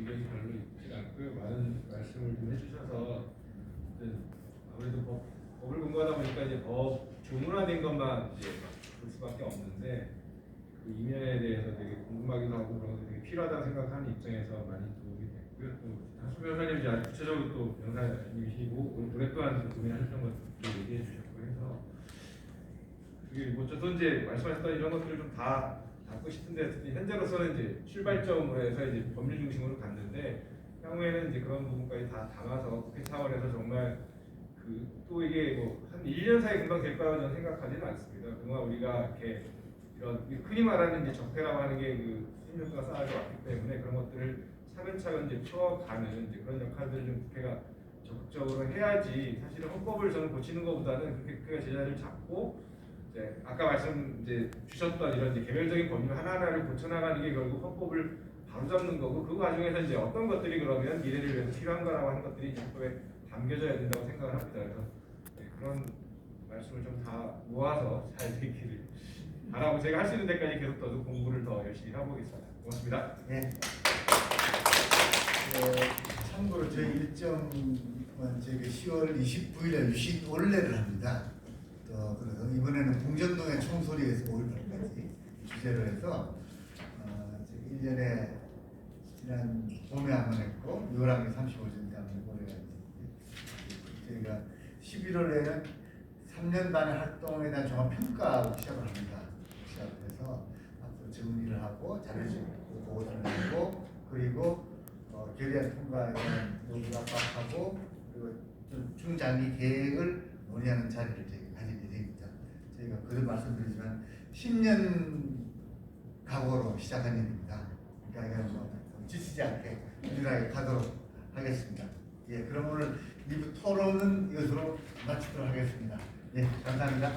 의견이 별로 있지 않고요. 많은 말씀을 좀 해주셔서 아무래도 법, 법을 공부하다 보니까 이제 법 조문화된 것만 이제 볼 수밖에 없는데 그 이면에 대해서 되게 궁금하기도 하고 그런 거 되게 필요하다고 생각하는 입장에서 많이 도움이 됐고요. 또 한수 변호사님 이제 구체적으로 또 변호사님이시고 오랫동안 또 고민하셨던 것도 얘기해 주셨고 해서 그게 뭐 저도 이제 말씀하셨던 이런 것들을 좀다 담고 싶은데 현재로서는 이제 출발점으로 해서 이제 법률 중심으로 갔는데 향후에는 이제 그런 부분까지 다 담아서 국회 차원에서 정말 그 또 이게 뭐 한 1년 사이 금방 될 거라고 저는 생각하지는 않습니다. 그동안 우리가 이렇게 이런 흔히 말하는 이제 적폐라고 하는 게그 생명과 쌓아져 왔기 때문에 그런 것들을 차근차근 이제 풀어가는 이제 그런 역할들을 좀 국회가 적극적으로 해야지 사실은 헌법을 저는 고치는 것보다는 그렇게 제자리를 잡고 이제 아까 말씀 이제 주셨던 이런 이제 개별적인 법률 하나하나를 고쳐나가는 게 결국 헌법을 바로잡는 거고 그 과정에서 이제 어떤 것들이 그러면 미래를 위해서 필요한가라고 하는 것들이 헌법에 담겨져야 된다고 생각을 합니다. 그래서 네, 그런 말씀을 좀 다 모아서 잘 되기를 바라고 제가 할 수 있는 데까지 계속 더도 공부를 더 열심히 해보겠습니다. 고맙습니다. 네. 어, 참고로 저희 일정은 저희 10월 29일에 유식 원래를 합니다. 또 그래서 이번에는 봉전동의 총소리에서 5일까지 주제로 해서 어, 저희 1년에 지난 봄에 한 번 했고 6월 한게 35주년에 한번 올해가 저희가 11월에는 3년 반의 활동에 대한 종합 평가하고 시작을 합니다. 시작을 해서 앞으로 정리를 하고 자료를 보고서를 내고 그리고 어, 결의안 통과에 대한 요구를 압박하고 그리고 좀 중장기 계획을 논의하는 자리를 저희가 가지게 됩니다. 저희가 그도 말씀드리지만 10년 각오로 시작한 일입니다. 그러니까 뭐 지치지 않게 꾸준하게 가도록 하겠습니다. 예, 그럼 오늘 2부 토론은 이것으로 마치도록 하겠습니다. 예, 감사합니다.